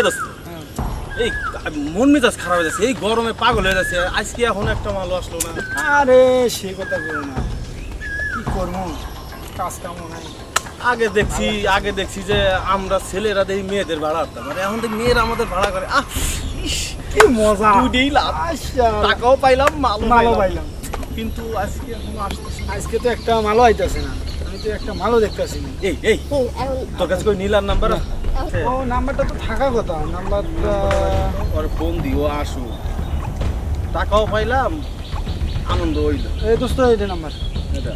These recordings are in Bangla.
এ দোস্ত এই মন মেজাজ খারাপ হয়ে যাচ্ছে এই গরমে পাগল হয়ে যাচ্ছে। আজকে এখন একটা মালও আসলো না। আরে সে কথা বলো না। কি করব? কাজ কামও নাই। আগে দেখছি আগে দেখছি যে আমরা ছেলেরা দেখি মেয়েদের ভাড়া। হারতাম আর এখন দেখি মেয়েরা আমাদের ভাড়া করে। আহ কি মজা। দুইটাই লাভ। আচ্ছা। টাকাও পাইলাম মালও মালও পাইলাম। কিন্তু আজকে এখনও আসতেছে আজকে তো একটা মালও আইতাছে না। আমি তো একটা মালও দেখতেছি না। এই এই। তোর কাছে কই নীলার নাম্বার ও নাম্বারটা তো থাকা কথা। নাম্বারটা ওর ফোন দি ও আসু টাকাও পাইলাম আনন্দ হইল। এই দোস্ত এটা নাম্বার। এটা।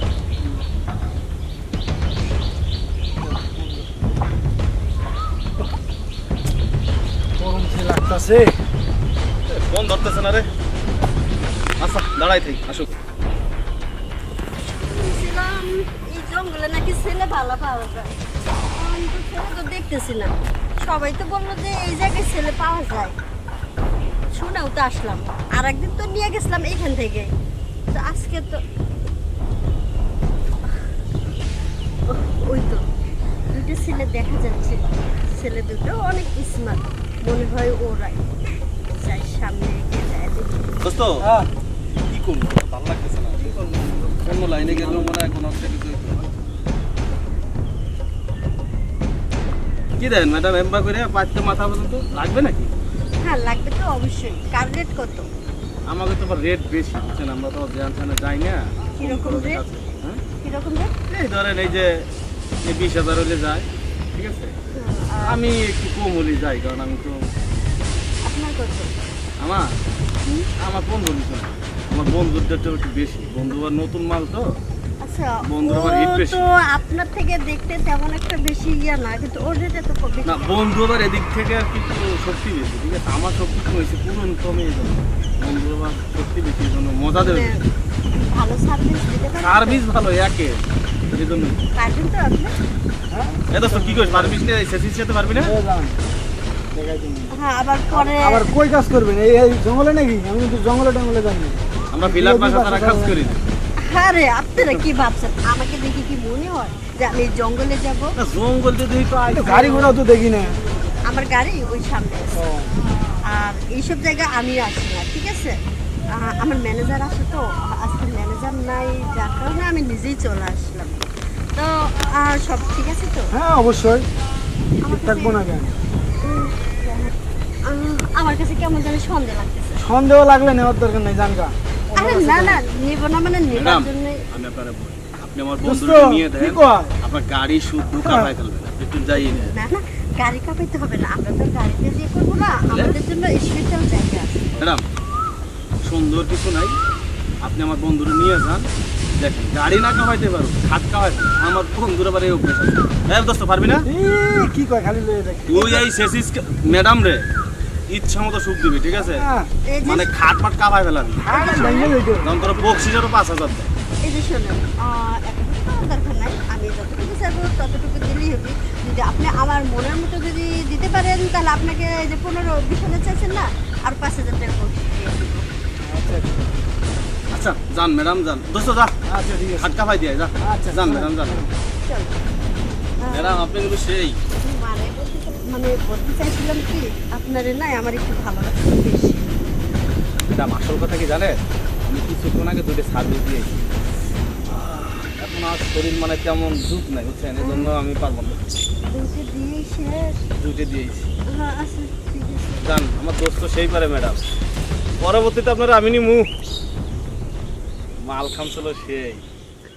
গরম লাগতাছে। ফোন ধরতেছে না রে। আচ্ছা দাঁড়াই থাকি আসুক। এই জঙ্গলে নাকি ছেলে ভালো পাওয়া যায়। আমি তো ছেলে তো দেখতেছি সবাই তো বলল যে এই জায়গায় ছেলে পাওয়া যায়। শুনেও তো আসলাম। আর একদিন তো নিয়ে গেছিলাম এখান থেকে। তো আজকে তো ওই তো দুটো ছেলে দেখা যাচ্ছে। ছেলে দুটো অনেক স্মার্ট মনে হয় ওরাই। যাই সামনে এগিয়ে যায় দেখি। দোস্ত হ্যাঁ। কি করব? ভালো লাগতেছে না। অন্য লাইনে গেলেও মনে হয় কোনো একটা কিছু কি দেন? ম্যাডাম এম্বা করে পাঁচটা মাথা পর্যন্ত লাগবে নাকি? হ্যাঁ লাগবে তো অবশ্যই। কার রেট কত? আমাকে তো রেট বেশি বুঝছেন? আমরা তো জানছানে যাই না। কীরকম rate? হ্যাঁ? কীরকম রেট এই ধরেন এই যে বিশ হাজার হলে যায় ঠিক আছে? আমি একটু কম হলে যাই কারণ আমি তো আপনার কত? আমার? আমার বন্ধু আমার বন্ধুদের তো একটু বেশি। বন্ধু নতুন মাল তো। আচ্ছা বন্ধুর আবার hit বেশি। তো আপনার থেকে দেখতে তেমন একটা বেশি ইয়া না কিন্তু ওর রেট এত বেশি না বন্ধু আবার এদিক থেকে আর কি একটু শক্তি বেশি ঠিক আছে? আমার শক্তি কমেছে পুরন কমে এই বন্ধু আবার শক্তি বেশি জন্য মজা দেবে মানে ভালো সার্ভিস দিতে সার্ভিস ভালো একে এই পারবেন তো আপনি হ্যাঁ? কি পারবিস না? পারবি। হ্যাঁ আবার পরে আবার কই কাজ করবেন? এই এই জঙ্গলে নাকি? আমি কিন্তু জঙ্গলে টঙ্গলে যাই না আমরা বিলাপ ভাষা তারা কাজ করি না। হ্যাঁ রে আপনারা কি ভাবছেন? আমাকে দেখে কি মনে হয় যে আমি জঙ্গলে যাব? না জঙ্গল তো আই গাড়ি ঘোড়াও তো দেখি না আমার গাড়ি ওই সামনে আর এইসব জায়গায় আমি আসি না ঠিক আছে? আমার ম্যানেজার আছে তো আজকে ম্যানেজার নাই যার কারণে আমি নিজেই চলে আসলাম। তো আর সব ঠিক আছে তো? হ্যাঁ অবশ্যই। আমার থাকব না কেন? আমার কাছে কেমন জানি সন্দেহ লাগতেছে। সন্দেহ লাগলে নেওয়ার দরকার নেই জানকা না না নিব না মানে নেবার জন্য আমি আপনারা বলি আপনি আমার বন্ধুকে নিয়ে দেন আপনার গাড়ি শুদ্ধ কামাই ফেলবেন একটু যাই না গাড়ি কাপাইতে হবে না আমরা তো গাড়িতে দিয়ে করব না আমাদের জন্য স্পেশাল জায়গা আছে। ম্যাডাম সুন্দর কিছু নাই আপনি আমার বন্ধুরা নিয়ে যান দেখেন গাড়ি না কামাইতে পারো খাট কামাইতে আমার বন্ধুরা বারে অভ্যেস আছে। হ্যাঁ দোস্ত পারবি না? কি কয় খালি তুই এই শেষিস ম্যাডাম রে ইচ্ছা মতো সুখ দিবি ঠিক আছে? হ্যাঁ এই মানে খাট ফাট কামাই ফেলাবি। ভেঙে লইতে যেমন তোর বক্সিসেরও পাঁচ হাজার দেয়। এই যে শোনেন আহ, এতটুকু পাওয়ার দরকার নাই। আমি যতটুকু চাইব ততটুকু দিলেই হবে। যদি আপনি আমার মনের মতো যদি দিতে পারেন তাহলে আপনাকে এই যে পনেরো বিশ হাজার চাইছেন না আর পাঁচ হাজার টাকা দেবো। আচ্ছা আচ্ছা। যান ম্যাডাম যান। দোস্ত যা। আচ্ছা ঠিক খাট কামাই দিয়ে যা। আচ্ছা যান ম্যাডাম যান। ম্যাডাম আপনি কিন্তু সেই। মানে বলতে- চাইছিলাম কি আপনার নাই আমার একটু ভালো লাগছে বেশি। ম্যাডাম আসল কথা কি জানেন? আমি কিছুক্ষণ আগে দুটো সার্ভিস দিয়েছি। এখন আর শরীর মানে তেমন দুধ নাই বুঝছেন? এই জন্য আমি পারব না। দুটো দিয়েই শেষ? দুটো দিয়েছি। হ্যাঁ আচ্ছা ঠিক আছে। জান আমার দোস্ত সেই পারে ম্যাডাম। পরবর্তীতে আপনারা আমি নিমু। মাল খামছিল সেই।